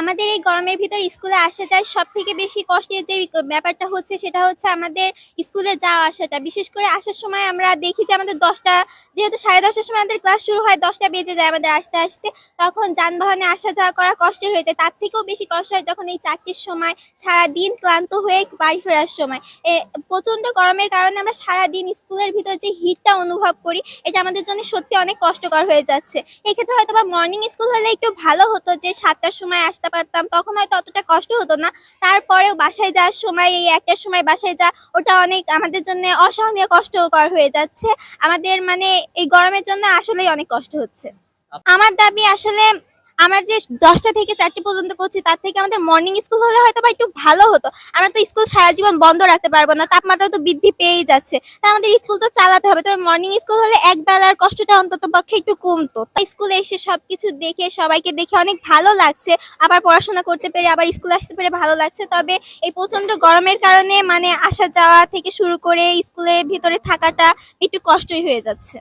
আমাদের এই গরমের ভিতর স্কুলে আসা যায় সব থেকে বেশি কষ্টের যে ব্যাপারটা হচ্ছে সেটা হচ্ছে আমাদের স্কুলে যাওয়া আসাটা। বিশেষ করে আসার সময় আমরা দেখি যে আমাদের দশটা, যেহেতু সাড়ে দশটার সময় আমাদের ক্লাস শুরু হয়, দশটা বেজে যায় আমাদের আসতে আসতে, তখন যানবাহনে আসা যাওয়া করা কষ্টের হয়ে যায়। তার থেকেও বেশি কষ্ট হয় যখন এই চারটির সময় সারাদিন ক্লান্ত হয়ে বাড়ি ফেরার সময়। এ, প্রচণ্ড গরমের কারণে আমরা সারাদিন স্কুলের ভিতর যে হিটটা অনুভব করি, এটা আমাদের জন্য সত্যি অনেক কষ্টকর হয়ে যাচ্ছে। এক্ষেত্রে হয়তো বা মর্নিং স্কুল হলে একটু ভালো হতো যে সাতটার সময় আসতে পারতাম তখন হয়তো অতটা কষ্ট হতো না। তারপরেও বাসায় যাওয়ার সময় এই একটার সময় বাসায় যা ওটা অনেক আমাদের জন্য অসহনীয় কষ্টকর হয়ে যাচ্ছে। আমাদের মানে এই গরমের জন্য আসলেই অনেক কষ্ট হচ্ছে। আমার দাবি আসলে আমরা যে দশটা থেকে চারটে পর্যন্ত করছি, তার থেকে আমাদের মর্নিং স্কুল হলে হয়তো বা একটু ভালো হতো। আমরা তো স্কুল সারা জীবন বন্ধ রাখতে পারব না তাপমাত্রা তো বৃদ্ধি পেয়েই যাচ্ছে। তা আমাদের স্কুল তো চালাতে হবে, তবে মর্নিং স্কুল হলে এক বেলার কষ্টটা অন্তত পক্ষে একটু কমতো। তাই স্কুলে এসে সবকিছু দেখে, সবাইকে দেখে অনেক ভালো লাগছে। আবার পড়াশোনা করতে পেরে, আবার স্কুল আসতে পেরে ভালো লাগছে। তবে এই প্রচণ্ড গরমের কারণে মানে আসা যাওয়া থেকে শুরু করে স্কুলের ভিতরে থাকাটা একটু কষ্টই হয়ে যাচ্ছে।